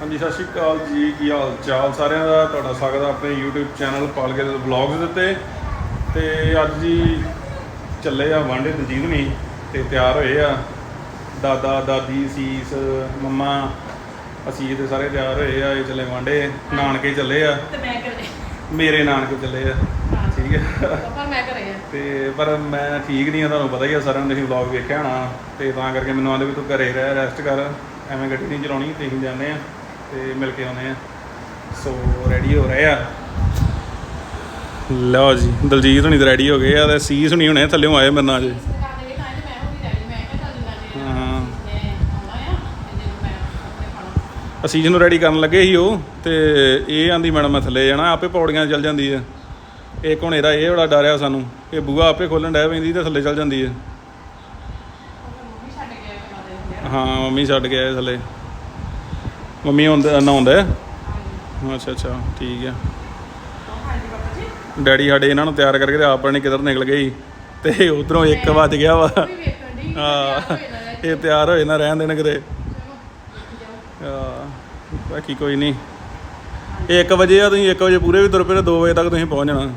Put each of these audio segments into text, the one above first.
ਹਾਂਜੀ ਸਤਿ ਸ਼੍ਰੀ ਅਕਾਲ ਜੀ। ਕੀ ਹਾਲ ਚਾਲ ਸਾਰਿਆਂ ਦਾ? ਤੁਹਾਡਾ ਸਵਾਗਤ ਹੈ ਆਪਣੇ YouTube ਚੈਨਲ ਪਾਲਗੇ ਦੇ ਵਲੌਗਸ ਦੇ ਉੱਤੇ। ਤੇ ਅੱਜ ਜੀ ਚੱਲੇ ਆ ਵਾਂਡੇ ਦਲਜੀਤ ਤੇ ਤਿਆਰ ਹੋਏ ਆ। ਦਾਦਾ ਦਾਦੀ ਸੀਸ ਮੰਮਾ ਅਸੀਂ ਤੇ ਸਾਰੇ ਤਿਆਰ ਹੋਏ ਆ ਇਹ ਚੱਲੇ ਵਾਂਡੇ ਨਾਨਕੇ ਚੱਲੇ ਆ। ਤੇ ਮੈਂ ਕਰੇ ਮੇਰੇ ਨਾਨਕੇ ਚੱਲੇ ਆ। ਠੀਕ ਹੈ ਪਾਪਾ ਮੈਂ ਕਰੇ ਆ। ਤੇ ਪਰ ਮੈਂ ਠੀਕ ਨਹੀਂ ਆ ਤੁਹਾਨੂੰ ਪਤਾ ਹੀ ਆ ਸਾਰਿਆਂ ਨੇ ਤੁਸੀਂ ਵਲੌਗ ਵੇਖਿਆ ਹੋਣਾ। ਤੇ ਤਾਂ ਕਰਕੇ ਮੈਨੂੰ ਆਂਦੇ ਵੀ ਤੂੰ ਘਰੇ ਰਹਿ ਰੈਸਟ ਕਰ। ਐਵੇਂ ਗੱਡੀ ਨਹੀਂ ਚਲਾਉਣੀ ਤੇ ਅਸੀਂ ਜਾਂਦੇ ਆ। ਤੇ ਮਿਲ ਕੇ ਆਉਂਦੇ ਆ। ਸੋ ਰੈਡੀ ਹੋ ਰਹੇ ਆ। ਲਓ ਜੀ ਦਲਜੀਤ ਹੁਣੀ ਤਾਂ ਰੈਡੀ ਹੋ ਗਏ ਆ ਤੇ ਸੀਸ ਹੁਣੀ ਹੁਣੇ ਥੱਲੇੋਂ ਆਏ ਮੇਰੇ ਨਾਲ ਜੀ। ਅਸੀਂ ਜਿਹਨੂੰ ਰੈਡੀ ਕਰਨ ਲੱਗੇ ਸੀ ਉਹ ਤੇ ਇਹ ਆਂਦੀ ਮੈਡਮ ਮੈਂ ਥੱਲੇ ਜਾਣਾ ਆਪੇ ਪੌੜੀਆਂ ਚੱਲ ਜਾਂਦੀ ਹੈ ਇੱਕ ਹੁਣ ਇਹਦਾ ਇਹ ਬੜਾ ਡਰਿਆ ਸਾਨੂੰ। ਇਹ ਬੂਹਾ ਆਪੇ ਖੋਲਣ ਡੈ ਪੈਂਦੀ ਤੇ ਥੱਲੇ ਚੱਲ ਜਾਂਦੀ ਹੈ ਹਾਂ ਮੰਮੀ ਛੱਡ ਕੇ ਆਏ ਥੱਲੇ। ਮੰਮੀ ਹੁੰਦਾ ਨਹਾਉਂਦਾ ਅੱਛਾ ਅੱਛਾ, ਠੀਕ ਹੈ ਡੈਡੀ ਸਾਡੇ ਇਹਨਾਂ ਨੂੰ ਤਿਆਰ ਕਰਕੇ ਤੇ ਆਪ ਨੇ ਕਿਧਰ ਨਿਕਲ ਗਏ ਤੇ ਉਧਰੋਂ 1 ਵੱਜ ਗਿਆ ਵਾ। ਹਾਂ, ਇਹ ਤਿਆਰ ਹੋਏ ਨਾ ਰਹਿਣ ਦੇਣ ਕਿਤੇ। ਹਾਂ, ਬਾਕੀ ਕੋਈ ਨਹੀਂ ਇਹ 1 ਵਜੇ ਆ ਤੁਸੀਂ 1 ਵਜੇ ਪੂਰੇ ਵੀ ਤੁਰ ਪਏ 2 ਵਜੇ ਤੱਕ ਤੁਸੀਂ ਪਹੁੰਚ ਜਾਣਾ।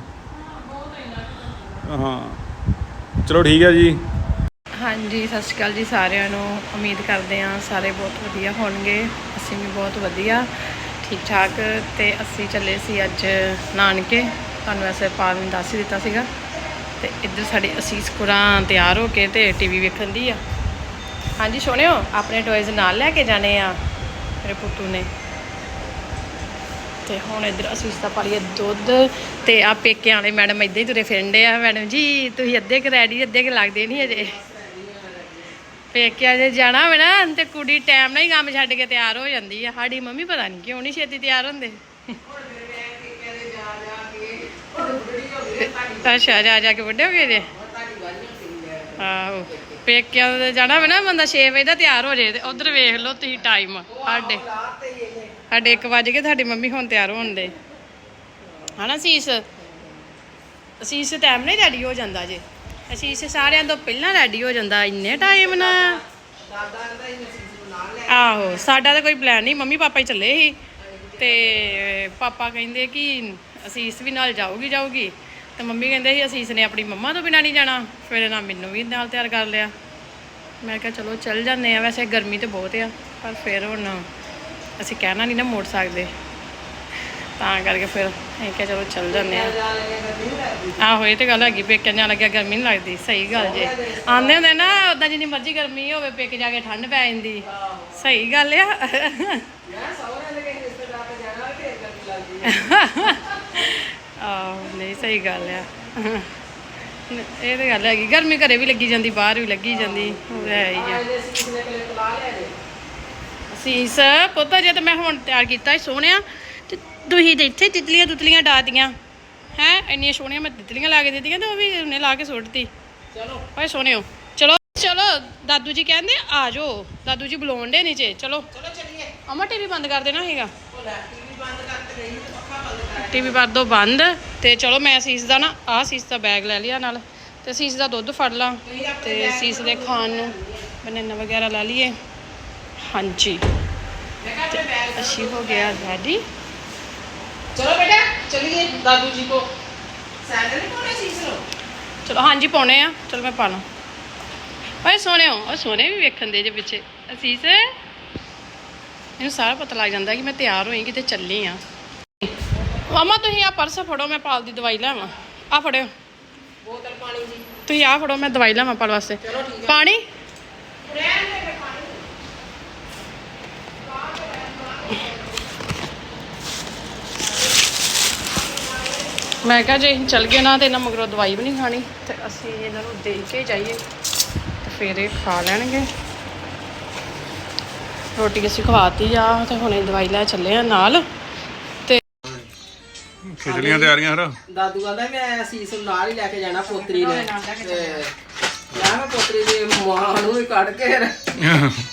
ਹਾਂ, ਚਲੋ ਠੀਕ ਹੈ ਜੀ। ਹਾਂਜੀ, ਸਤਿ ਸ਼੍ਰੀ ਅਕਾਲ ਜੀ ਸਾਰਿਆਂ ਨੂੰ। ਉਮੀਦ ਕਰਦੇ ਹਾਂ ਸਾਰੇ ਬਹੁਤ ਵਧੀਆ ਹੋਣਗੇ। ਅਸੀਂ ਵੀ ਬਹੁਤ ਵਧੀਆ ਠੀਕ ਠਾਕ ਤੇ ਅਸੀਂ ਚੱਲੇ ਸੀ ਅੱਜ ਨਾਨਕੇ। ਤੁਹਾਨੂੰ ਵੈਸੇ ਪਾਲ ਨੇ ਦੱਸ ਹੀ ਦਿੱਤਾ ਸੀਗਾ। ਤੇ ਇੱਧਰ ਸਾਡੇ ਅਸੀਸ ਕੁਰਾਂ ਤਿਆਰ ਹੋ ਕੇ ਤੇ ਟੀਵੀ ਵੇਖਣ ਦੀ ਆ। ਹਾਂਜੀ, ਸੋਹਣਿਓ, ਆਪਣੇ ਟੌਇਜ਼ ਨਾਲ ਲੈ ਕੇ ਜਾਣੇ ਆ ਮੇਰੇ ਪੁੱਤੂ ਨੇ। ਤੇ ਹੁਣ ਇੱਧਰ ਅਸੀਸ ਦਾ ਪਾਲੀਏ ਦੁੱਧ ਤੇ ਆ ਪੇਕਿਆਂ ਵਾਲੇ ਮੈਡਮ ਇੱਦਾਂ ਹੀ ਤੁਰੇ ਫਿਰਨ ਫਿਰਨਦੇ ਆ। ਮੈਡਮ ਜੀ, ਤੁਸੀਂ ਅੱਧੇ ਕੁ ਰੈਡੀ ਅੱਧੇ ਕੁ ਲੱਗਦੇ ਨਹੀਂ ਅਜੇ। ਪੇਕਿਆਂ ਜੇ ਜਾਣਾ ਹੋਵੇ ਨਾ, ਤੇ ਕੁੜੀ ਟਾਈਮ ਨਾਲ ਹੀ ਕੰਮ ਛੱਡ ਕੇ ਤਿਆਰ ਹੋ ਜਾਂਦੀ ਆ। ਸਾਡੀ ਮੰਮੀ ਪਤਾ ਨਹੀਂ ਕਿਉਂ ਨਹੀਂ ਛੇਤੀ ਤਿਆਰ ਹੁੰਦੇ। ਅੱਛਾ, ਜਾ ਜਾ ਕੇ ਵੱਡੇ ਹੋ ਗਏ ਜੇ? ਆਹੋ, ਪੇਕਿਆ ਦੇ ਜਾਣਾ ਹੋਵੇ ਨਾ, ਬੰਦਾ 6 ਵਜੇ ਦਾ ਤਿਆਰ ਹੋ ਜੇ, ਤੇ ਉਧਰ ਵੇਖ ਲਓ ਤੁਸੀਂ ਟਾਈਮ ਸਾਡੇ। ਸਾਡੇ 1 ਵਜ ਕੇ ਤੁਹਾਡੀ ਮੰਮੀ ਹੁਣ ਤਿਆਰ ਹੋਣ ਦੇ। ਹਨਾ ਸੀਸ ਸੀਸ ਟਾਈਮ ਨਾਲ ਰੈਡੀ ਹੋ ਜਾਂਦਾ ਜੇ। ਅਸੀਸ ਸਾਰਿਆਂ ਤੋਂ ਪਹਿਲਾਂ ਰੈਡੀ ਹੋ ਜਾਂਦਾ, ਇੰਨੇ ਟਾਈਮ ਨਾਲ। ਆਹੋ, ਸਾਡਾ ਤਾਂ ਕੋਈ ਪਲਾਨ ਨਹੀਂ, ਮੰਮੀ ਪਾਪਾ ਹੀ ਚੱਲੇ ਸੀ। ਤੇ ਪਾਪਾ ਕਹਿੰਦੇ ਕਿ ਅਸੀਸ ਵੀ ਨਾਲ ਜਾਊਗੀ ਜਾਊਗੀ। ਤੇ ਮੰਮੀ ਕਹਿੰਦੇ ਸੀ, ਅਸੀਸ ਨੇ ਆਪਣੀ ਮੰਮਾ ਤੋਂ ਬਿਨਾਂ ਨਹੀਂ ਜਾਣਾ। ਫਿਰ ਨਾ ਮੈਨੂੰ ਵੀ ਨਾਲ ਤਿਆਰ ਕਰ ਲਿਆ। ਮੈਂ ਕਿਹਾ, ਚਲੋ, ਚੱਲ ਜਾਂਦੇ ਆ। ਵੈਸੇ ਗਰਮੀ ਤੇ ਬਹੁਤ ਆ, ਪਰ ਫਿਰ ਹੁਣ ਅਸੀਂ ਕਹਿਣਾ ਨਹੀਂ ਨਾ ਮੋੜ ਸਕਦੇ। ਤਾਂ ਕਰਕੇ ਫਿਰ ਅਸੀਂ ਕਿਹਾ ਚਲੋ ਚੱਲ ਜਾਂਦੇ ਆ ਆਹੋ ਇਹ ਤੇ ਗੱਲ ਹੈਗੀ ਪੇਕੇ ਜਾਣ ਲੱਗਿਆ ਗਰਮੀ ਨਹੀਂ ਲੱਗਦੀ ਸਹੀ ਗੱਲ ਜੇ ਆਂਦੇ ਹੁੰਦੇ ਨਾ ਉਦਾਂ ਜਿੰਨੀ ਮਰਜ਼ੀ ਗਰਮੀ ਹੋਵੇ ਪੇਕੇ ਜਾ ਕੇ ਠੰਡ ਪੈ ਜਾਂਦੀ ਸਹੀ ਗੱਲ ਆ ਆਹ ਨਹੀਂ ਸਹੀ ਗੱਲ ਆ ਇਹ ਤੇ ਗੱਲ ਹੈਗੀ ਗਰਮੀ ਘਰੇ ਵੀ ਲੱਗੀ ਜਾਂਦੀ ਬਾਹਰ ਵੀ ਲੱਗੀ ਜਾਂਦੀ ਉਹ ਹੈ ਹੀ ਆ ਸੀਸ ਪੁੱਤ ਜੇ ਤੇ ਮੈਂ ਹੁਣ ਤਿਆਰ ਕੀਤਾ ਸੋਹਣਿਆ ਤੁਸੀਂ ਤੇ ਇੱਥੇ ਤਿਤਲੀਆਂ ਤੁਤਲੀਆਂ ਡਾਤੀਆਂ ਹੈ ਇੰਨੀਆਂ ਸੋਹਣੀਆਂ ਮੈਂ ਤਿਤਲੀਆਂ ਲਾ ਕੇ ਦਿੱਤੀਆਂ ਤੇ ਉਹ ਵੀ ਉਹਨੇ ਲਾ ਕੇ ਸੁੱਟਤੀ। ਚਲੋ। ਓਏ ਸੋਹਣਿਓ। ਚਲੋ ਚਲੋ ਦਾਦੂ ਜੀ ਕਹਿੰਦੇ ਆ ਜਾਓ। ਦਾਦੂ ਜੀ ਬੁਲਾਉਣ ਦੇ ਨੀਚੇ। ਚਲੋ। ਚਲੋ ਚੱਲੀਏ। ਅਮਾ ਟੀਵੀ ਬੰਦ ਕਰ ਦੇਣਾ ਹੈਗਾ ਟੀਵੀ ਕਰ ਦੋ ਬੰਦ ਤੇ ਚਲੋ ਮੈਂ ਸੀਸ ਦਾ ਨਾ ਆਹ ਸੀਸ ਦਾ ਬੈਗ ਲੈ ਲਿਆ ਨਾਲ। ਤੇ ਸੀਸ ਦਾ ਦੁੱਧ ਫੜ ਲਾਂ। ਤੇ ਸੀਸ ਦੇ ਖਾਣ ਨੂੰ ਬਨਾਨਾ ਵਗੈਰਾ ਲੈ ਲਈਏ। ਹਾਂਜੀ। ਅਸੀਂ ਹੋ ਗਿਆ ਰੈਡੀ। चलो बेटा चलिए दादू जी को सैंडल नहीं पाने सीस लो ਚਲੋ ਹਾਂਜੀ ਪਾਉਣੇ ਆ ਚਲੋ ਮੈਂ ਪਾ ਲਾਂ ਓਏ ਸੋਹਣਿਓ ਓ ਸੋਹਣੇ ਵੀ ਵੇਖਣ ਦੇ ਜੇ ਪਿੱਛੇ ਅਸੀਸ ਇਹਨੂੰ ਸਾਰਾ ਪਤਾ ਲੱਗ ਜਾਂਦਾ ਕਿ ਮੈਂ ਤਿਆਰ ਹੋਈ ਕਿਤੇ ਚੱਲੀ ਆ ਮਾਮਾ ਤੁਸੀਂ ਆ ਪਰਸ ਫੜੋ ਮੈਂ ਪਾਲ ਦੀ ਦਵਾਈ ਲੈਵਾਂ ਆ ਫੜਿਓ बोतल पानी जी ਤੁਸੀਂ ਆ ਫੜੋ ਮੈਂ ਦਵਾਈ ਲੈਵਾਂ ਪਾਲ ਵਾਸਤੇ ਪਾਣੀ ਮੈਂ ਕਿਹਾ ਜੇ ਅਸੀਂ ਚੱਲ ਗਏ ਨਾ ਤੇ ਇਹਨਾਂ ਮਗਰੋਂ ਦਵਾਈ ਵੀ ਨਹੀਂ ਖਾਣੀ। ਤੇ ਅਸੀਂ ਇਹਨਾਂ ਨੂੰ ਦੇ ਕੇ ਜਾਈਏ ਤੇ ਫਿਰ ਇਹ ਖਾ ਲੈਣਗੇ। ਰੋਟੀ ਅਸੀਂ ਖਵਾਤੀ ਆ ਤੇ ਹੁਣੇ ਦਵਾਈ ਲੈ ਚੱਲੇ ਆ ਨਾਲ। ਤੇ ਖਿਚੜੀਆਂ ਤਿਆਰੀਆਂ ਹਰ ਦਾਦੂ ਕਹਿੰਦਾ ਮੈਂ ਸੀਸ ਨੂੰ ਨਾਲ ਹੀ ਲੈ ਕੇ ਜਾਣਾ ਪੋਤਰੀ ਨੇ ਤੇ ਮੈਂ ਮੈਂ ਪੋਤਰੀ ਦੀ ਮਾਂ ਨੂੰ ਵੀ ਕੱਢ ਕੇ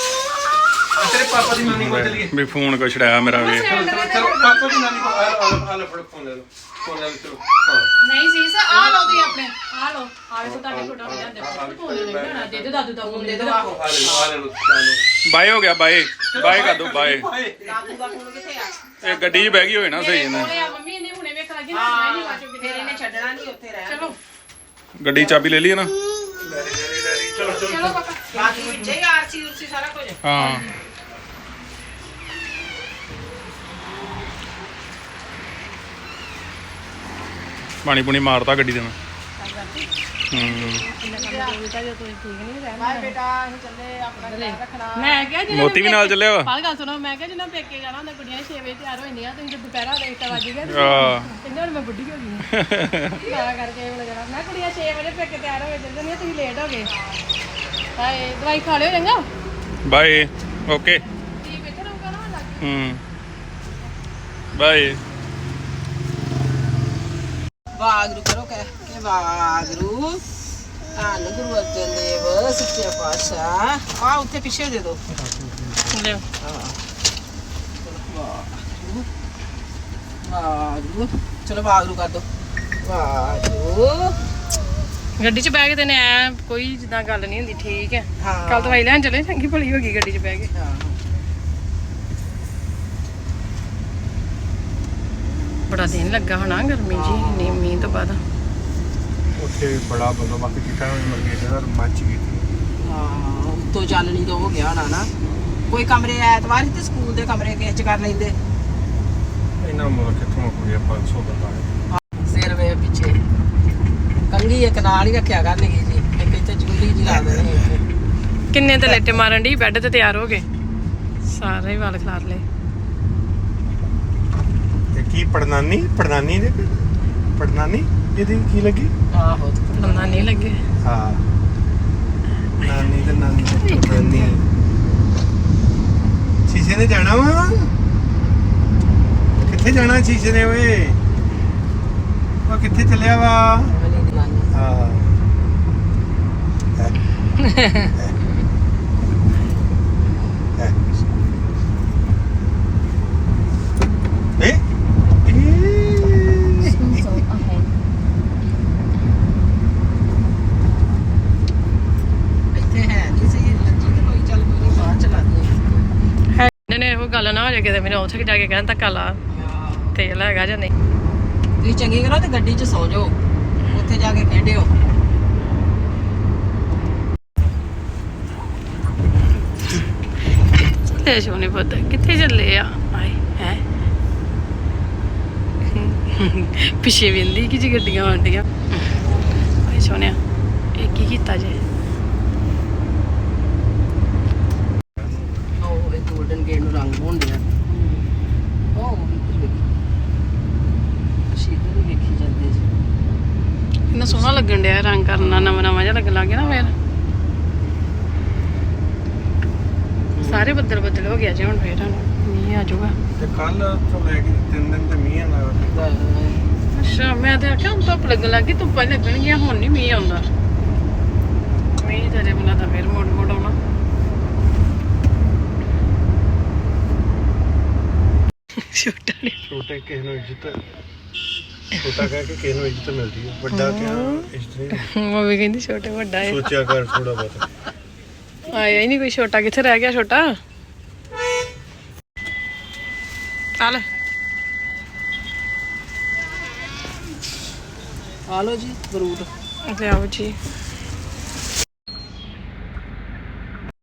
ਆ ਤੇਰੇ ਪਾਪਾ ਦੀ ਮੰਮੀ ਕੋਲ ਚਲੀਏ। ਵੀ ਫੋਨ ਕੋ ਛੜਾਇਆ ਮੇਰਾ ਵੇ। ਪਾਪਾ ਦੀ ਨਾਨੀ ਕੋਲ ਆ ਲਓ ਆ ਫੋਨ ਲੈ ਲਓ ਫੋਨ ਲੈ ਲਓ ਹਾਂ। ਨਹੀਂ ਸੀ ਸਰ ਆ ਲਓ ਤੁਸੀਂ ਆਪਣੇ ਆ ਲਓ। ਆ ਵੇਖੋ ਤੁਹਾਡੇ ਫੋਟੋ ਵੀ ਆਂਦੇ ਫੋਨ ਨਹੀਂ ਲੈਣਾ ਦੇ ਦਿਓ ਦਾਦੂ ਦਾ ਫੋਨ ਦੇ ਦਿਓ ਆ ਲੈ ਆ ਲੈ ਲਓ ਚਲੋ ਬਾਏ ਹੋ ਗਿਆ ਬਾਏ। ਬਾਏ ਕਰ ਦੋ ਬਾਏ। ਦਾਦੂ ਦਾ ਫੋਨ ਕਿੱਥੇ ਆ? ਇਹ ਗੱਡੀ 'ਚ ਬਹਿ ਗਈ ਹੋਏ ਨਾ ਸਹੀ ਨਾ ਮੰਮੀ ਨੇ ਹੁਣੇ ਵੇਖ ਲੱਗੀ ਨਾ ਮੈਂ ਨਹੀਂ ਵਾਚੋ ਫਿਰ ਇਹਨੇ ਛੱਡਣਾ ਨਹੀਂ ਉੱਥੇ ਰਹਿਣਾ। ਚਲੋ। ਗੱਡੀ ਚਾਬੀ ਲੈ ਲਈ ਨਾ। ਚਲੋ ਚਲੋ ਪਾਪਾ। ਬਾਕੀ ਵਿੱਚੇ ਆਰਸੀ ਉਰਸੀ ਸਾਰਾ ਕੁਝ। ਹਾਂ। ਪਾਣੀ ਪੂਣੀ ਮਾਰਤਾ ਗੱਡੀ ਦੇ ਨਾਲ ਹੂੰ ਬਾਏ ਬੇਟਾ ਅਸੀਂ ਚੱਲੇ ਆਪਣਾ ਖਿਆਲ ਰੱਖਣਾ ਮੈਂ ਕਿਹਾ ਜੀ ਮੋਤੀ ਵੀ ਨਾਲ ਚੱਲਿਆ ਵਾ। ਪਾਲ ਗੱਲ ਸੁਣੋ ਮੈਂ ਕਿਹਾ ਜਿੰਨਾ ਪੇਕੇ ਜਾਣਾ ਹੁੰਦਾ ਕੁੜੀਆਂ 6 ਵਜੇ ਤਿਆਰ ਹੋ ਜਾਂਦੀਆਂ ਤੁਸੀਂ ਤਾਂ ਦੁਪਹਿਰਾ ਦੇ ਤਾਂ ਵੱਜ ਗਿਆ ਆ ਕਹਿੰਦੇ ਹੁਣ ਮੈਂ ਬੁੱਢੀ ਹੋ ਗਈ ਹਾਂ। ਤਾਂ ਕਰਕੇ ਹੁਣ ਜਰਾ ਮੈਂ ਕੁੜੀਆਂ 6 ਵਜੇ ਪੇਕੇ ਤਿਆਰ ਹੋ ਚੱਲ ਜਾਂਦੀਆਂ ਤੁਸੀਂ ਲੇਟ ਹੋ ਗਏ। ਹਾਏ ਦਵਾਈ ਖਾ ਲਿਓ ਚੰਗਾ। ਬਾਏ ਓਕੇ ਠੀਕ ਇੱਥੇ ਰਹੂਗਾ ਨਾ ਲੱਗ ਹੂੰ। ਬਾਏ ਵਾਗਰੂ ਕਰੋ ਕਹਿ ਕੇ ਵਾਗਰੂ ਧੰਨ ਗੁਰੂ ਅਰਜਨ ਦੇਵ ਸੱਚੇ ਪਾਤਸ਼ਾਹ। ਆ ਉੱਥੇ ਪਿੱਛੇ ਦੇ ਦੋ ਵਾਗਰੂ ਚਲੋ ਵਾਗਰੂ ਕਰ ਦੋ ਵਾਗਰੂ ਗੱਡੀ 'ਚ ਬਹਿ ਕੇ ਤੇ ਨੇ ਐ ਕੋਈ ਜਿੱਦਾਂ ਗੱਲ ਨਹੀਂ ਹੁੰਦੀ ਠੀਕ ਹੈ। ਹਾਂ। ਕੱਲ ਦਵਾਈ ਲੈਣ ਚਲੇ ਚੰਗੀ ਭਲੀ ਹੋ ਗਈ ਗੱਡੀ 'ਚ ਬਹਿ ਕੇ। ਹਾਂ। ਬੜਾ ਦਿਨ ਲੱਗਾ ਹੋਣਾ ਗਰਮੀ ਜੀ ਇੰਨੀ ਮੀਂਹ ਤੋਂ ਬਾਅਦ। ਉੱਥੇ ਬੜਾ ਬੰਦੋਬਸਤ ਕੀਤਾ ਹੋਇਆ ਮਰਗੇ ਦਾ ਮੱਚ ਗਈ ਸੀ ਹਾਂ ਉੱਤੋਂ ਚਾਲਣੀ ਤੋਂ ਹੋ ਗਿਆ ਹੋਣਾ ਨਾ। ਕੋਈ ਕਮਰੇ ਐਤਵਾਰ ਸੀ ਤੇ ਸਕੂਲ ਦੇ ਕਮਰੇ ਕਿਸ ਚ ਕਰ ਲੈਂਦੇ। ਇਹਨਾਂ ਮੁਲਕ ਕਿੱਥੋਂ ਕੁੜੀਆਂ 500 ਬੰਦਾ ਹੈ ਸਿਰ ਵੇ ਪਿੱਛੇ। ਕੰਗੀ ਇੱਕ ਨਾਲ ਹੀ ਰੱਖਿਆ ਕਰਨਗੀ ਜੀ। ਇੱਕ ਇੱਥੇ ਜੁਲੀ ਜੀ ਲਾ ਦੇਣੀ ਇੱਥੇ ਕਿੰਨੇ ਤੇ ਲੇਟੇ ਮਾਰਨ ਦੀ ਬੈੱਡ ਤੇ ਤਿਆਰ ਹੋ ਗਏ। ਸਾਰੇ ਹੀ ਵਾਲ ਖਲਾਰ ਲਏ। ਕੀ ਪੜਨਾਨੀ ਪੜਨਾਨੀ ਦੇ ਪੜਨਾਨੀ ਇਹਦੀ ਕੀ ਲੱਗੀ? ਆਹੋ ਬੰਦਾ ਨਹੀਂ ਲੱਗੇ। ਹਾਂ। ਨਾਨੀ ਤੇ ਨਾਨੀ ਤੇ ਪੜਨਾਨੀ ਸ਼ੀਸ਼ੇ ਨੇ ਜਾਣਾ ਵਾ? ਕਿੱਥੇ ਜਾਣਾ ਸ਼ੀਸ਼ੇ ਨੇ ਓਏ? ਉਹ ਕਿੱਥੇ ਚੱਲਿਆ ਵਾ? ਹਾਂ Eh? ਇੱਥੇ ਹੈ ਨਹੀਂ ਸੀ ਲੱਜੀ ਤੇ ਕੋਈ ਚੱਲ ਕੋਈ ਨਹੀਂ ਬਾਹਰ ਚਲਾ ਦੇ ਹੈ ਇਹਨੇ ਨੇ ਉਹ ਗੱਲ ਨਾ ਹੋ ਜਾਏ ਕਿਤੇ ਮੈਨੂੰ ਉੱਥੇ ਜਾ ਕੇ ਕਹਿੰਦਾ ਧੱਕਾ ਲਾ ਤੇਲ ਹੈਗਾ ਜਾਂ ਨਹੀਂ ਤੁਸੀਂ ਚੰਗੀ ਕਰੋ ਤੇ ਗੱਡੀ 'ਚ ਸੌ ਜਾਓ। ਉੱਥੇ ਜਾ ਕੇ ਖੇਡਿਓ। ਤੇ ਸੋਨੇ ਪਤਾ ਕਿੱਥੇ ਚੱਲੇ ਆ? ਆਏ ਹੈ? ਪਿੱਛੇ ਵਿੰਦੀ ਕਿ ਜੀ ਗੱਡੀਆਂ ਆਉਂਦੀਆਂ। ਆਏ ਸੋਨਿਆ ਇਹ ਕੀ ਕੀਤਾ ਜੇ ਉਹ ਇਹ 골ਡਨ ਗੇਟ ਨੂੰ ਰੰਗ ਹੋਣ ਡਿਆ ਉਹ ਇੱਧਰ ਵੇਖੀ ਸ਼ੀਦਰ ਵੀ ਵੇਖੀ ਜਾਂਦੇ ਜੀ ਕਿੰਨਾ ਸੋਹਣਾ ਲੱਗਣ ਡਿਆ ਰੰਗ ਕਰਨਾ ਨਵਾਂ ਨਵਾਂ ਜਿਹਾ ਲੱਗਣ ਲੱਗ ਗਿਆ ਨਾ ਫੇਰ। ਸਾਰੇ ਬੱਦਲ ਬੱਦਲ ਹੋ ਗਿਆ ਜੇ ਹੁਣ ਫੇਰ ਹੁਣ ਮੀਂਹ ਆ ਜਾਊਗਾ। ਤੇ ਕੱਲ ਤੋਂ ਲੈ ਕੇ ਤਿੰਨ ਦਿਨ ਤੇ ਮੀਂਹ ਆਉਂਦਾ ਅੱਛਾ ਮੈਂ ਤੇ ਆਖਿਆ ਹੁਣ ਧੁੱਪ ਲੱਗਣ ਲੱਗੀ ਧੁੱਪਾਂ ਹੀ ਲੱਗਣਗੀਆਂ ਹੁਣ ਨਹੀਂ ਮੀਂਹ ਆਉਂਦਾ। ਮੀਂਹ ਤਾਂ ਜੇ ਬਣਾ ਤਾਂ ਫੇਰ ਮੋੜ ਮੋੜ ਆਉਣਾ। ਛੋਟਾ ਛੋਟੇ ਕਿਸੇ ਨੂੰ ਇੱਜ਼ਤ। ਛੋਟਾ ਕਹਿ ਕੇ ਕਿਸੇ ਨੂੰ ਇੱਜ਼ਤ ਮਿਲਦੀ ਹੈ। ਵੱਡਾ ਕਿਆ ਇੱਜ਼ਤ ਨਹੀਂ ਮੰਮੀ ਕਹਿੰਦੀ ਛੋਟੇ ਵੱਡਾ ਹੈ। ਸੋਚਿਆ ਕਰ ਥੋੜਾ ਬਹੁਤ। ਆਇਆ ਹੀ ਨਹੀਂ ਕੋਈ ਛੋਟਾ। ਕਿੱਥੇ ਰਹਿ ਗਿਆ ਛੋਟਾ? ਚੱਲ ਆ ਲਓ ਜੀ ਫਰੂਟ ਲਿਆਓ ਜੀ।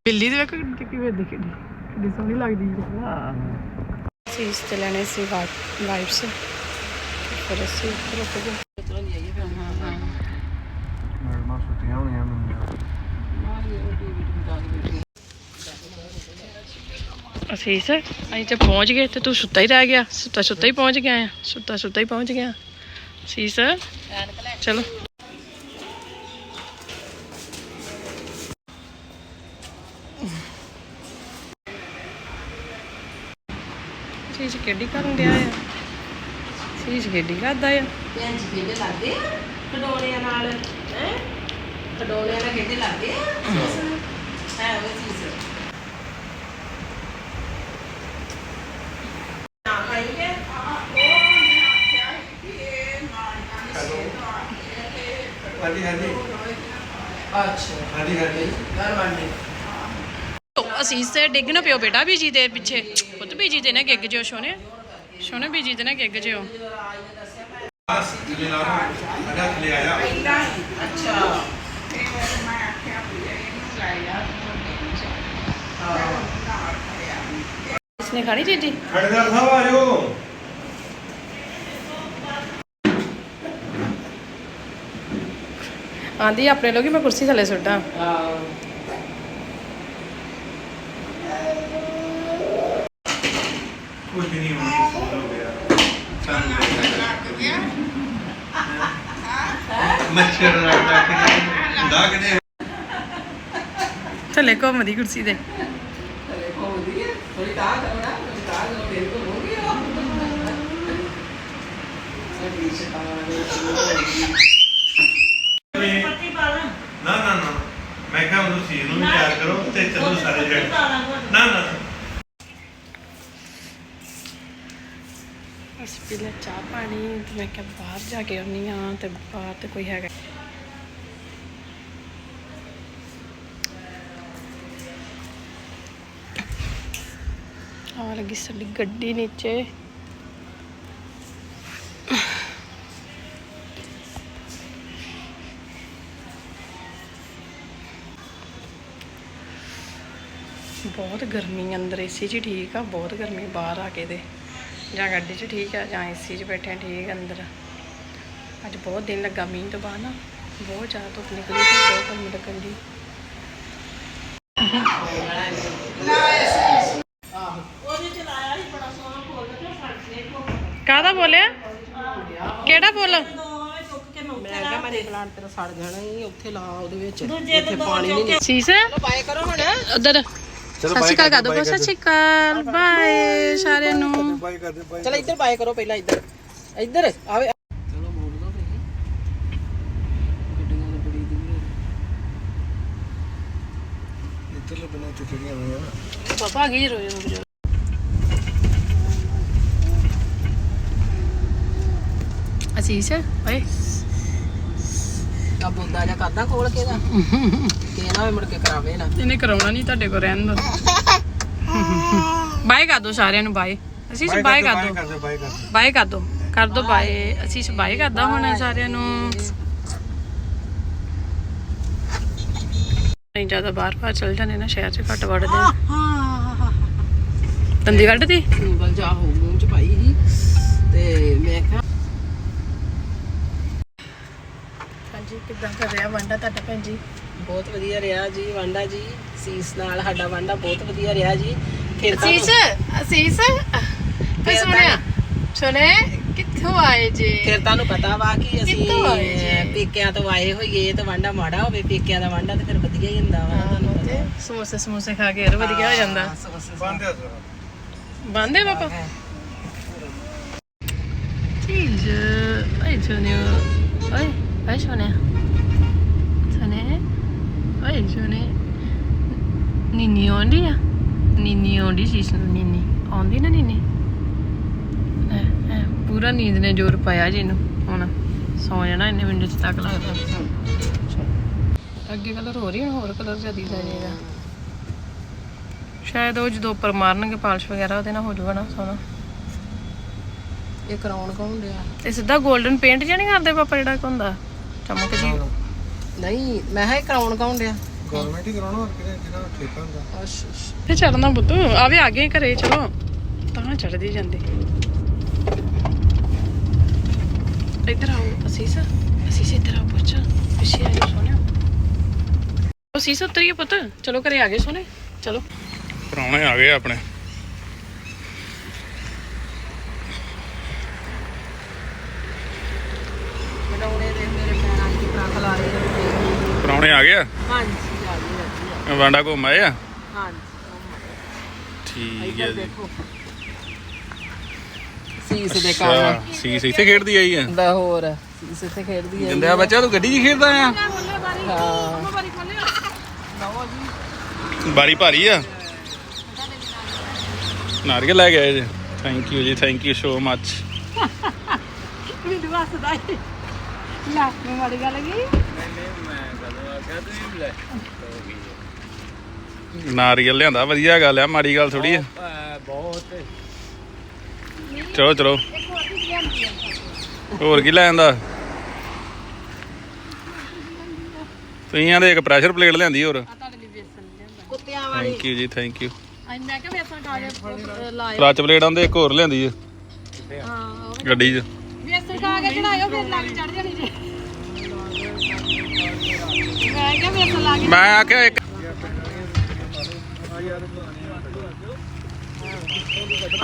ਬਿੱਲੀ ਦੇ ਵੇਖ ਕਿੰਨੀ ਕਿਵੇਂ ਦੇਖੀ ਕਿੰਨੀ ਸੋਹਣੀ ਲੱਗਦੀ ਹੈ। ਹਾਂ। ਸੀਸ ਤੇ ਲੈਣੇ ਸੀ ਵਾਈਪਸ। ਫਿਰ ਅਸੀਂ ਰੁਕ ਗਏ ਚਲੋ ਜੀ ਆਈਏ ਫਿਰ ਹਾਂ ਹਾਂ ਮੈਡਮਾਂ ਸੁੱਤੀਆਂ ਹੋਣੀਆਂ ਮੈਨੂੰ। ਅਸੀਸ ਅਸੀਂ ਤੇ ਪਹੁੰਚ ਗਏ ਤੇ ਤੂੰ ਸੁੱਤਾ ਹੀ ਰਹਿ ਗਿਆ। ਸੁੱਤਾ ਸੁੱਤਾ ਹੀ ਪਹੁੰਚ ਗਿਆ ਆ ਸੁੱਤਾ ਸੁੱਤਾ ਹੀ ਪਹੁੰਚ ਗਿਆ। ਅਸੀਸ ਚਲੋ। ਸੀਸ ਕਿੱਡੀ ਕਰਨ ਡਿਆ ਆ? ਸੀਸ ਖੇਡੀ ਕਰਦਾ ਆ। ਭੈਣ ਖੇਡੇ ਲੱਗਦੇ ਆ? ਖਡੋਲਿਆਂ ਨਾਲ ਹੈ? ਖਡੋਲਿਆਂ ਨਾਲ ਖੇਡੇ ਲੱਗਦੇ ਆ? ਸੀਸ ਹੈ ਉਹ ਸੀਸ ਅਸੀਂ ਸੇ ਡਿੱਗ ਪਿਓ ਬੇਟਾ ਬੀਜੀ ਦੇ ਪਿੱਛੇ। ਪੁੱਤ ਬੀਜੀ ਦੇ ਨੇ ਗਿੱਗ ਜੋਸ਼ ਹੋਣੇ ਸੋਨੇ ਬੀਜੀ ਤੇ ਨਾ ਗਿੱਗ ਜਿਓ। ਜਿਵੇਂ ਲਾ ਅਗਾ ਲੈ ਆਇਆ ਅੱਛਾ ਇਸਨੇ ਖਾਣੀ ਚੀਜੀ ਖੜੇਦਾਰ ਸਾਹਿਬ ਆ ਆਂਦੀ ਆਪਣੇ ਲੋਗੀ ਮੈਂ ਕੁਰਸੀ ਥੱਲੇ ਸੁੱਟਾਂ। ਕੁਝ ਨਹੀਂ ਹੋਣਾ ਹੋ ਗਿਆ ਮੱਛਰ ਲੜਦਾ ਕਿ ਨਹੀਂ ਦਾ ਕਿਨੇ ਥੱਲੇ ਘੁੰਮਦੀ ਕੁਰਸੀ ਦੇ ਥਲੇ ਕੋਦੀ ਥੋੜੀ ਤਾਂ ਕਰੋ ਨਾ ਥੋੜੀ ਤਾਂ ਕਰੋ ਫਿਰ ਕੋ ਹੋ। ਗਿਆ ਸਾਡੀ ਸ਼ੈਤਾਨ ਨਾ ਨਾ ਨਾ ਮੈਂ ਕਿਹਾ ਉਹ ਚੀਜ਼ ਨੂੰ ਵੀ ਤਿਆਰ ਕਰੋ ਤੇ ਚਲੋ ਸਾਰੇ ਜਣੇ ਨਾ ਨਾ ਅਸੀਂ ਪੀ ਲਿਆ ਚਾਹ ਪਾਣੀ ਤੇ ਮੈਂ ਕਿਹਾ ਬਾਹਰ ਜਾ ਕੇ ਆਉਣੀ ਆ ਤੇ ਬਾਹਰ ਤੇ ਕੋਈ ਹੈਗਾ ਆ ਲੱਗੀ ਸਾਡੀ ਗੱਡੀ ਨੀਚੇ। ਬਹੁਤ ਗਰਮੀ ਅੰਦਰ ਏਸੀ 'ਚ ਹੀ ਠੀਕ ਆ, ਬਹੁਤ ਗਰਮੀ ਬਾਹਰ ਆ ਕੇ ਦੇ ਜਾਂ ਗੱਡੀ 'ਚ ਠੀਕ ਆ ਜਾਂ ਏਸੀ 'ਚ ਬੈਠੇ ਆ ਠੀਕ ਅੰਦਰ। ਅੱਜ ਬਹੁਤ ਦਿਨ ਲੱਗਾ ਮੀਂਹ ਤੋਂ ਬਾਅਦ ਨਾ। ਬਹੁਤ ਜ਼ਿਆਦਾ ਧੁੱਪ ਨਿਕਲੀ ਤੇ ਬਹੁਤ ਗਰਮੀ ਲੱਗਣ ਦੀ ਕਾਹਦਾ ਬੋਲਿਆ? ਕਿਹੜਾ ਬੋਲ? ਮੈਂ ਕਿਹਾ ਮੇਰੇ ਪਲਾਂਟ ਤੇਰਾ ਸੜ ਜਾਣਾ ਹੀ ਉੱਥੇ ਲਾ ਉਹਦੇ ਵਿੱਚ। ਇੱਥੇ ਪਾਣੀ ਨਹੀਂ ਸੀਸ? ਬਾਏ ਕਰੋ ਹੁਣ। ਉਧਰ। ਸਤਿ ਸ਼੍ਰੀ ਅਕਾਲ ਕਰ ਦੋ ਸਤਿ ਸ਼੍ਰੀ ਅਕਾਲ ਬਾਏ ਸਾਰਿਆਂ ਨੂੰ ਬਾਈ ਕਰਦੇ ਬਾਈ ਚਲ ਇੱਧਰ ਬਾਏ ਕਰੋ ਪਹਿਲਾਂ ਇੱਧਰ ਇੱਧਰ ਆਵੇ ਚਲੋ ਮੋੜ ਦੋ ਤੁਸੀਂ ਗੱਡੀਆਂ ਤਾਂ ਬੜੀ ਦੂਰ ਇੱਧਰ ਬਣਾ ਤੇ ਕਿਹੜੀਆਂ ਹੋਈਆਂ ਪਾਪਾ ਗਈ ਰੁਕ ਜਾ ਅਸੀਸ ਓਏ ਬੁੰਦਾ ਜਾਂ ਕਰਦਾ ਖੋਲ ਕੇ ਦਾ ਤੇ ਨਾ ਹੋਵੇ ਮੁੜ ਕੇ ਕਰਾਵੇ ਨਾ। ਇਹਨੇ ਕਰਾਉਣਾ ਨਹੀਂ ਤੁਹਾਡੇ ਕੋਲ ਰਹਿਣ ਦੋ। ਬਾਏ ਕਰ ਦੋ ਸਾਰਿਆਂ ਨੂੰ ਬਾਏ। ਅਸੀਂ ਬਾਏ ਕਰ ਦੋ ਕਰਦੇ ਬਾਈ ਕਰਦੇ ਬਾਏ ਕਰ ਦੋ। ਕਰ ਦੋ। ਬਾਏ। ਅਸੀਂ ਬਾਏ ਕਰਦਾ ਹੁਣ ਸਾਰਿਆਂ ਨੂੰ। ਨਹੀਂ ਜ਼ਿਆਦਾ ਬਾਹਰ ਬਾਹਰ ਚਲ ਜਾਂਦੇ ਨਾ ਸ਼ਹਿਰ 'ਚ ਘੱਟ ਵੜਦੇ। ਦੰਦੀ ਕੱਢਦੀ? ਉਂਗਲ ਜਾ ਹੋ ਮੂੰਹ ਚ ਪਾਈ ਸੀ। ਤੇ ਮੈਂ ਕਿਹਾ ਹਾਂਜੀ ਕਿੱਦਾਂ ਕਰ ਰਿਹਾ ਵੰਡਾ ਤੁਹਾਡਾ ਭੈਣ ਜੀ? ਬਹੁਤ ਵਧੀਆ ਰਿਹਾ ਜੀ ਵਾਂਡਾ ਜੀ ਸੀਸ ਨਾਲ ਸਾਡਾ ਵਾਂਡਾ ਬਹੁਤ ਵਧੀਆ ਰਿਹਾ ਜੀ। ਫਿਰ ਤਾਂ ਅਸੀਸ ਅਸੀਸ ਫੇ ਸੁਣਿਆ? ਸੁਣੇ ਕਿੱਥੋਂ ਆਏ ਜੇ? ਫਿਰ ਤੁਹਾਨੂੰ ਪਤਾ ਵਾ ਕਿ ਅਸੀਂ ਕਿੱਥੋਂ ਆਏ ਜੀ? ਅਹ, ਪੇਕਿਆਂ ਤੋਂ ਆਏ ਹੋਈਏ ਤੇ ਵਾਂਡਾ ਮਾੜਾ ਹੋਵੇ ਪੇਕਿਆਂ ਦਾ ਵਾਂਡਾ ਤੇ ਫਿਰ ਵਧੀਆ ਹੀ ਹੁੰਦਾ ਵਾ ਤੁਹਾਨੂੰ ਪਤਾ। ਸਮੋਸੇ ਸਮੋਸੇ ਖਾ ਕੇ ਹੋਰ ਵਧੀਆ ਹੋ ਜਾਂਦਾ। ਹਾਂ, ਆ ਸਰ ਬੰਦੇ ਪਾਪਾ? ਚੀਜ਼ ਓਏ ਸੁਣਿਓ ਓਏ ਓਏ ਸੁਣਿਆ ਸੁਣੇ ਓਏ ਸੁਣੇ। ਨੀਨੀ ਆਉਂਦੀ ਆ? ਨੀਨੀ ਆਉਂਦੀ ਸੀ ਸੁਣ ਨੀਨੀ। ਆਉਂਦੀ ਨਾ ਨੀਨੀ? ਐ, ਐ, ਪੂਰਾ ਨੀਂਦ ਨੇ ਜ਼ੋਰ ਪਾਇਆ ਜੀ ਇਹਨੂੰ ਹੁਣ ਸੌ ਜਾਣਾ ਇੰਨੇ ਮਿੰਟ ਚ ਤੱਕ ਲੱਗਦਾ। ਅੱਗੇ ਕਲਰ ਹੋ ਰਹੀ ਹੁਣ ਹੋਰ ਕਲਰ ਜਦੀ ਦਾ ਜਾਏਗਾ ਸ਼ਾਇਦ ਉਹ ਜਦੋਂ ਉੱਪਰ ਮਾਰਨਗੇ ਪਾਲਿਸ਼ ਵਗੈਰਾ ਉਹਦੇ ਨਾਲ ਹੋ ਜਾਊਗਾ ਨਾ ਸੋਹਣਾ। ਇਹ ਕਰਾਉਣ ਕੌਣ ਡਿਆ? ਤੇ ਸਿੱਧਾ 골ਡਨ ਪੇਂਟ ਜਾਂ ਨਹੀਂ ਕਰਦੇ ਪਾਪਾ ਜਿਹੜਾ ਹੁੰਦਾ? ਚਮਕ ਜੀ ਨਹੀਂ ਮੈਂ ਕਿਹਾ ਇਹ ਕਰਾਉਣ ਕੌਣ ਡਿਆ? ਗਵਰਨਮੈਂਟ ਹੀ ਕਰਾਉਣਾ ਹੋਰ ਕਿਹਨੇ ਜਿਹਨਾਂ ਨੂੰ ਠੇਕਾ ਹੁੰਦਾ ਅੱਛਾ ਅੱਛਾ। ਤੇ ਚੜਨਾ ਪੁੱਤ। ਆਵੇ ਆ ਗਏ ਘਰੇ ਚਲੋ। ਤਾਂ ਚੜਦੀ ਜਾਂਦੇ। ਇੱਧਰ ਆਓ ਅਸੀਸ। ਅਸੀਸ ਇੱਧਰ ਆਓ ਪੁੱਛ ਪਿੱਛੇ ਆ ਜਾ ਸੋਨਿਆ। ਅਸੀਸ ਉਤਰੀਏ ਪੁੱਤ। ਚਲੋ ਘਰੇ ਆ ਗਏ ਸੋਨੇ। ਚਲੋ। ਪ੍ਰਾਹੁਣੇ ਆ ਗਏ ਆਪਣੇ ਬਣਾਉਣੇ ਦੇ ਮੇਰੇ ਪੈਰਾਂ 'ਚ ਟਰੱਕ ਲਾ ਰਹੇ ਨੇ ਪ੍ਰਾਹੁਣੇ ਆ ਗਏ ਆ? ਹਾਂਜੀ ਆ ਗਈ ਵਧੀਆ ਵਾਂਡਾ ਘੁੰਮ ਆਏ ਆ? ਹਾਂਜੀ ਠੀਕ ਹੈ ਇੱਧਰ ਜੀ। ਦੇਖੋ। ਸੀਸ ਦੇ ਇੱਥੇ ਖੇਡਦੀ ਆਈ ਆ? ਦਾ ਹੋਰ ਸੀਸ ਇੱਥੇ ਖੇਡਦੀ ਹੈ ਜਿੰਦਿਆ ਬੱਚਾ ਤੂੰ ਗੱਡੀ 'ਚ ਖੇਡਦਾ ਆ? ਹਾਂ। ਬਾਰੀ ਭਾਰੀ ਆ? ਨਾਰੀਅਲ ਲੈ ਕੇ ਆਏ ਜੀ। ਥੈਂਕ ਯੂ ਜੀ ਥੈਂਕ ਯੂ ਸੋ ਮੱਚ ਮੈਨੂੰ ਹੱਸਦਾ ਏ। ਲੈ ਮੈਂ ਮਾੜੀ ਗੱਲ ਕੀ ਨਾਰੀਅਲ ਲਿਆਂਦਾ ਵਧੀਆ ਗੱਲ ਆ ਮਾੜੀ ਗੱਲ ਥੋੜੀ ਆ। ਚਲੋ ਚਲੋ। ਹੋਰ ਕੀ ਲੈ ਆਂਦਾ? ਤੁਸੀਂ ਆਂਦੇ ਇੱਕ ਪ੍ਰੈਸ਼ਰ ਪਲੇਟ ਲਿਆਂਦੀ ਹੋਰ? ਥੈਂਕ ਯੂ ਜੀ ਥੈਂਕ ਯੂ ਮੈਂ ਕਿਹਾ ਵੇਸਣ ਖਾ ਕੇ ਲਾਇਓ ਕਲਚ ਪਲੇਟ ਆਂਦੇ ਇੱਕ ਹੋਰ ਲਿਆਂਦੀ ਹਾਂ। ਉਹ ਗੱਡੀ 'ਚ। ਵੇਸਣ ਖਾ ਕੇ ਚੜਾਇਓ ਫਿਰ ਲੱਗ ਚੜ ਜਾਣੀ ਜੇ। ਮੈਂ ਕਿਹਾ ਵੇਸਣ ਲਾ ਕੇ ਮੈਂ ਆਖਿਆ ਇੱਕ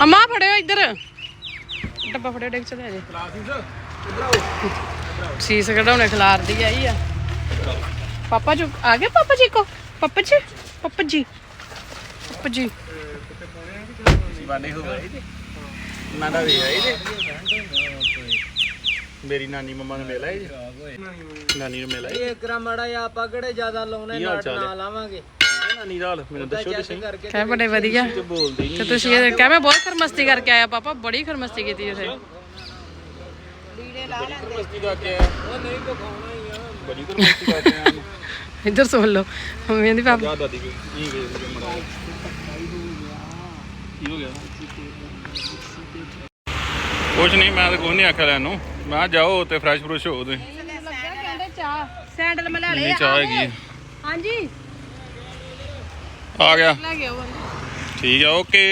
ਅਮਾ ਫੜਿਓ ਇੱਧਰ। ਡੱਬਾ ਫੜਿਓ ਡੇਕ ਚ ਲੈ ਜੇ। ਸੀਸ ਕਢਾਉਣੇ ਖਿਲਾਰਦੀ ਆਈ ਆ। ਪਾਪਾ ਜੀ, ਆ ਗਏ ਪਾਪਾ ਜੀ ਕੋ? ਪਾਪਾ ਜੀ ਪਾਪਾ ਜੀ ਪਾਪਾ ਜੀ। ਬਾਨੇ ਹੋ ਗਏ ਨਾ ਦਾ ਵੀ ਆਈ ਜੇ। ਮੇਰੀ ਨਾਨੀ ਮੰਮਾ ਨੂੰ ਮਿਲ ਆਈ ਜੇ। ਨਾਨੀ ਨੂੰ ਮਿਲ ਆਈ ਇਹ ਕਰਾ ਮੜਾ ਆ ਆਪਾਂ ਕਿਹੜੇ ਜ਼ਿਆਦਾ ਲਾਉਣੇ ਕੀ ਹੈ? ਨਾ ਲਾਵਾਂਗੇ। ਨਾਨੀ ਨਾਲ? ਮੈਨੂੰ ਦੱਸੋ ਤੁਸੀਂ। ਕਰਕੇ ਕਹਿ ਬੜੇ ਵਧੀਆ। ਤੇ ਬੋਲਦੀ ਤੇ ਨਹੀਂ। ਤੁਸੀਂ ਇਹ ਕਹਿ ਮੈਂ ਬਹੁਤ ਖਰਮਸਤੀ ਕਰਕੇ ਆਇਆ ਪਾਪਾ ਬੜੀ ਖਰਮਸਤੀ ਕੀਤੀ ਉਥੇ। ਮਸਤੀ ਕਰਕੇ ਆਇਆ। ਉਹ ਨਹੀਂ ਦਿਖਾਉਣਾ ਹੀ ਆ। ਬੜੀ ਕਰ ਮਸਤੀ ਕਰਕੇ ਆਇਆ ਇੱਧਰ ਸੁਣ ਲਓ। ਮੰਮੀ ਦੀ ਪਾਪਾ ਜਾ ਦਾਦੀ ਕੀ ਮੜਾ ਕੀ ਹੋ ਗਿਆ? ਕੁਛ ਨਹੀਂ ਮੈਂ ਤਾਂ ਕੁਛ ਨਹੀਂ ਆਖਿਆ ਲੈਣ ਨੂੰ। ਮੈਂ ਜਾਓ ਤੇ ਫਰੈਸ਼ ਫਰੂਸ਼ ਹੋ ਤੁਸੀਂ। ਲੱਗਾ ਕਹਿੰਦੇ ਚਾਹ ਸੈਂਡਲ ਮੈਂ ਲੈ ਨਹੀਂ ਚਾਹ ਹੈਗੀ। ਹਾਂਜੀ। ਆ ਗਿਆ। ਲੈ ਆਓ ਠੀਕ ਆ ਓਕੇ।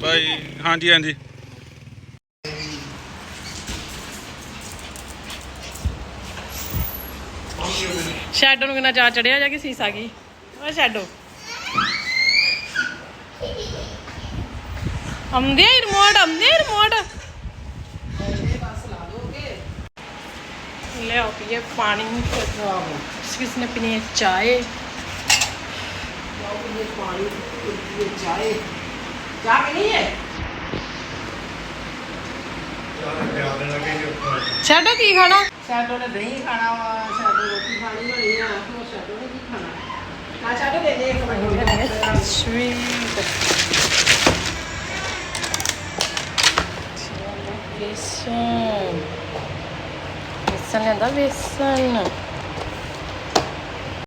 ਬਾਈ। ਹਾਂਜੀ ਹਾਂਜੀ। ਸ਼ੈਡੋ ਨੂੰ ਕਿੰਨਾ ਚਾਹ ਚੜਿਆ ਜਾ ਕੇ ਸੀਸਾ ਗਈ ਓ ਸ਼ੈਡੋ ਆਉਂਦੇ ਆ ਰਿਮੋਟ ਆਉਂਦੇ ਆ ਰਿਮੋਟ ਲਿਆਓ ਪੀਏ ਪਾਣੀ ਕਿਸ ਕਿਸ ਨੇ ਪੀਣੀ ਹੈ ਚਾਏ? ਲਿਆਓ ਪੀਏ ਪਾਣੀ ਪੀਏ ਚਾਏ। ਚਾਹ ਪੀਣੀ ਹੈ? ਸ਼ੈਡੋ ਕੀ ਖਾਣਾ? ਸ਼ੈਡੋ ਨੇ ਦਹੀਂ ਖਾਣਾ ਵਾ ਸ਼ੈਡੋ ਰੋਟੀ ਖਾਣੀ ਹੋਣੀ ਆ ਉਹ ਸ਼ੈਡੋ ਨੇ ਕੀ ਖਾਣਾ? ਆ ਸ਼ੈਡੋ ਦੇ ਦੇ ਇੱਕ minute sweet Isso. Sen neden beslenir?